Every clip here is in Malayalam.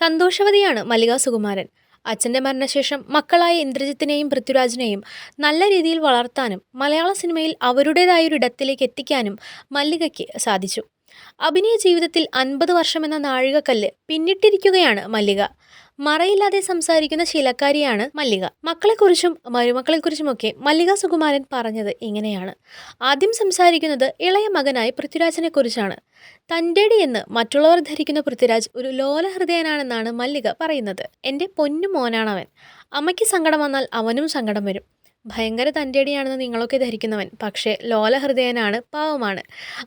സന്തോഷവതിയാണ് മല്ലിക സുകുമാരൻ. അച്ഛന്റെ മരണശേഷം മക്കളായ ഇന്ദ്രജിത്തിനെയും പൃഥ്വിരാജിനെയും നല്ല രീതിയിൽ വളർത്താനും മലയാള സിനിമയിൽ അവരുടേതായൊരു ഇടത്തിലേക്ക് എത്തിക്കാനും മല്ലികയ്ക്ക് സാധിച്ചു. അഭിനയ ജീവിതത്തിൽ അൻപത് വർഷമെന്ന നാഴികക്കല്ല് പിന്നിട്ടിരിക്കുകയാണ് മല്ലിക. മറയില്ലാതെ സംസാരിക്കുന്ന ശീലക്കാരിയാണ് മല്ലിക. മക്കളെക്കുറിച്ചും മരുമക്കളെക്കുറിച്ചുമൊക്കെ മല്ലിക സുകുമാരൻ പറഞ്ഞത് ഇങ്ങനെയാണ്. ആദ്യം സംസാരിക്കുന്നത് ഇളയ മകനായ പൃഥ്വിരാജിനെക്കുറിച്ചാണ്. തന്റെടി എന്ന് മറ്റുള്ളവർ ധരിക്കുന്ന പൃഥ്വിരാജ് ഒരു ലോലഹൃദയനാണെന്നാണ് മല്ലിക പറയുന്നത്. എന്റെ പൊന്നു മോനാണവൻ. അമ്മയ്ക്ക് സങ്കടം വന്നാൽ അവനും സങ്കടം വരും. ഭയങ്കര തന്റെടിയാണെന്ന് നിങ്ങളൊക്കെ ധരിക്കുന്നവൻ. പക്ഷേ ലോലഹൃദയനാണ് പാവമാണ്.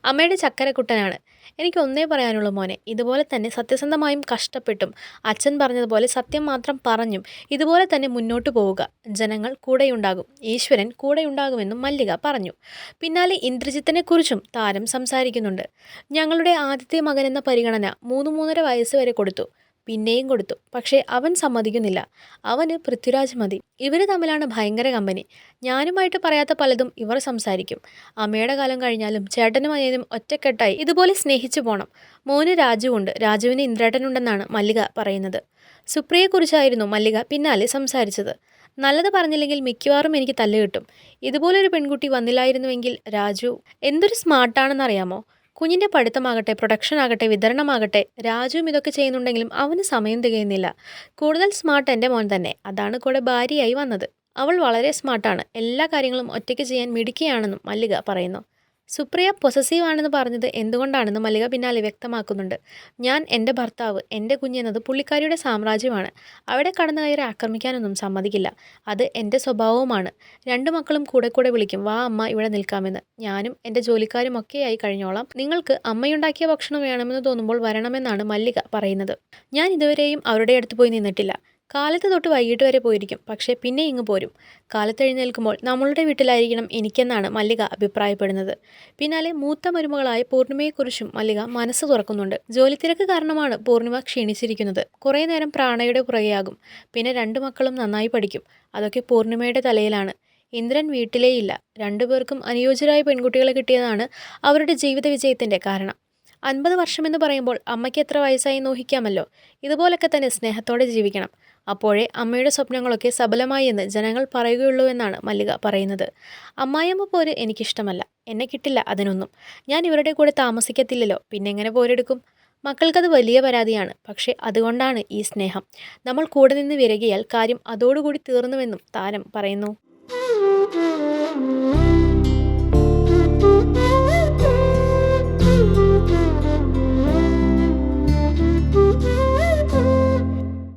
അമ്മയുടെ ചക്കരക്കുട്ടനാണ്. എനിക്ക് ഒന്നേ പറയാനുള്ളൂ മോനെ ഇതുപോലെ തന്നെ സത്യസന്ധമായും കഷ്ടപ്പെട്ടും അച്ഛൻ പറഞ്ഞതുപോലെ സത്യം മാത്രം പറഞ്ഞും ഇതുപോലെ തന്നെ മുന്നോട്ട് പോവുക. ജനങ്ങൾ കൂടെയുണ്ടാകും ഈശ്വരൻ കൂടെയുണ്ടാകുമെന്നും മല്ലിക പറഞ്ഞു. പിന്നാലെ ഇന്ദ്രജിത്തിനെക്കുറിച്ചും താരം സംസാരിക്കുന്നുണ്ട്. ഞങ്ങളുടെ ആദ്യത്തെ മകൻ എന്ന പരിഗണന മൂന്ന് മൂന്നര വയസ്സ് വരെ കൊടുത്തു. പിന്നെയും കൊടുത്തു. പക്ഷേ അവൻ സമ്മതിക്കുന്നില്ല. അവന് പൃഥ്വിരാജ് മതി. ഇവർ തമ്മിലാണ് ഭയങ്കര കമ്പനി. ഞാനുമായിട്ട് പറയാത്ത പലതും ഇവർ സംസാരിക്കും. അമ്മയുടെ കാലം കഴിഞ്ഞാലും ചേട്ടനും അനിയനും ഒറ്റക്കെട്ടായി ഇതുപോലെ സ്നേഹിച്ചു പോണം. മോന് രാജുവുണ്ട്. രാജുവിന് ഇന്ദ്രേട്ടനുണ്ടെന്നാണ് മല്ലിക പറയുന്നത്. സുപ്രിയയെക്കുറിച്ചായിരുന്നു മല്ലിക പിന്നാലെ സംസാരിച്ചത്. നല്ലത് പറഞ്ഞില്ലെങ്കിൽ മിക്കവാറും എനിക്ക് തല്ല് കിട്ടും. ഇതുപോലൊരു പെൺകുട്ടി വന്നില്ലായിരുന്നുവെങ്കിൽ രാജു എന്തൊരു സ്മാർട്ടാണെന്നറിയാമോ? കുഞ്ഞിന്റെ പഠിത്തമാകട്ടെ പ്രൊഡക്ഷൻ ആകട്ടെ വിതരണമാകട്ടെ രാജുവും ഇതൊക്കെ ചെയ്യുന്നുണ്ടെങ്കിലും അവന് സമയം തികയുന്നില്ല. കൂടുതൽ സ്മാർട്ട് എന്റെ മോൻ തന്നെ. അതാണ് കൂടെ ഭാര്യയായി വന്നത്. അവൾ വളരെ സ്മാർട്ടാണ് എല്ലാ കാര്യങ്ങളും ഒറ്റയ്ക്ക് ചെയ്യാൻ മിടുക്കിയാണെന്നും മല്ലിക പറയുന്നു. സുപ്രിയ പൊസസീവ് ആണെന്ന് പറഞ്ഞത് എന്തുകൊണ്ടാണെന്ന് മല്ലിക പിന്നാലെ വ്യക്തമാക്കുന്നുണ്ട്. ഞാൻ എന്റെ ഭർത്താവ് എന്റെ കുഞ്ഞെന്നത് പുള്ളിക്കാരിയുടെ സാമ്രാജ്യമാണ്. അവിടെ കടന്നു കയറി ആക്രമിക്കാനൊന്നും സമ്മതിക്കില്ല. അത് എന്റെ സ്വഭാവവുമാണ്. രണ്ടു മക്കളും കൂടെ കൂടെ വിളിക്കും വാ അമ്മ ഇവിടെ നിൽക്കാമെന്ന്. ഞാനും എന്റെ ജോലിക്കാരും ഒക്കെയായി കഴിഞ്ഞോളാം. നിങ്ങൾക്ക് അമ്മയുണ്ടാക്കിയ ഭക്ഷണം വേണമെന്ന് തോന്നുമ്പോൾ വരണമെന്നാണ് മല്ലിക പറയുന്നത്. ഞാൻ ഇതുവരെയും അവരുടെ അടുത്ത് പോയി നിന്നിട്ടില്ല. കാലത്ത് തൊട്ട് വൈകിട്ട് വരെ പോയിരിക്കും. പക്ഷേ പിന്നെ ഇങ്ങ് പോരും. കാലത്തെഴുന്നേൽക്കുമ്പോൾ നമ്മളുടെ വീട്ടിലായിരിക്കണം എനിക്കെന്നാണ് മല്ലിക അഭിപ്രായപ്പെടുന്നത്. പിന്നാലെ മൂത്ത മരുമകളായ പൂർണിമയെക്കുറിച്ചും മല്ലിക മനസ്സ് തുറക്കുന്നുണ്ട്. ജോലിത്തിരക്ക് കാരണമാണ് പൂർണിമ ക്ഷീണിച്ചിരിക്കുന്നത്. കുറേ നേരം പ്രാണയുടെ പുറകെയാകും. പിന്നെ രണ്ടു മക്കളും നന്നായി പഠിക്കും. അതൊക്കെ പൂർണിമയുടെ തലയിലാണ്. ഇന്ദ്രൻ വീട്ടിലേയില്ല. രണ്ടുപേർക്കും അനുയോജ്യരായ പെൺകുട്ടികളെ കിട്ടിയതാണ് അവരുടെ ജീവിത വിജയത്തിന്റെ കാരണം. അൻപത് വർഷമെന്ന് പറയുമ്പോൾ അമ്മയ്ക്ക് എത്ര വയസ്സായി നോഹിക്കാമല്ലോ ഇതുപോലൊക്കെ തന്നെ സ്നേഹത്തോടെ ജീവിക്കണം. അപ്പോഴേ അമ്മയുടെ സ്വപ്നങ്ങളൊക്കെ സബലമായി എന്ന് ജനങ്ങൾ പറയുകയുള്ളൂ എന്നാണ് മല്ലിക പറയുന്നത്. അമ്മായിയമ്മ പോര് എനിക്കിഷ്ടമല്ല. എന്നെ കിട്ടില്ല അതിനൊന്നും. ഞാൻ ഇവരുടെ കൂടെ താമസിക്കത്തില്ലല്ലോ. പിന്നെ എങ്ങനെ പോരെടുക്കും? മക്കൾക്കത് വലിയ പരാതിയാണ്. പക്ഷേ അതുകൊണ്ടാണ് ഈ സ്നേഹം. നമ്മൾ കൂടെ നിന്ന് വിരകിയാൽ കാര്യം അതോടുകൂടി തീർന്നുവെന്നും താരം പറയുന്നു.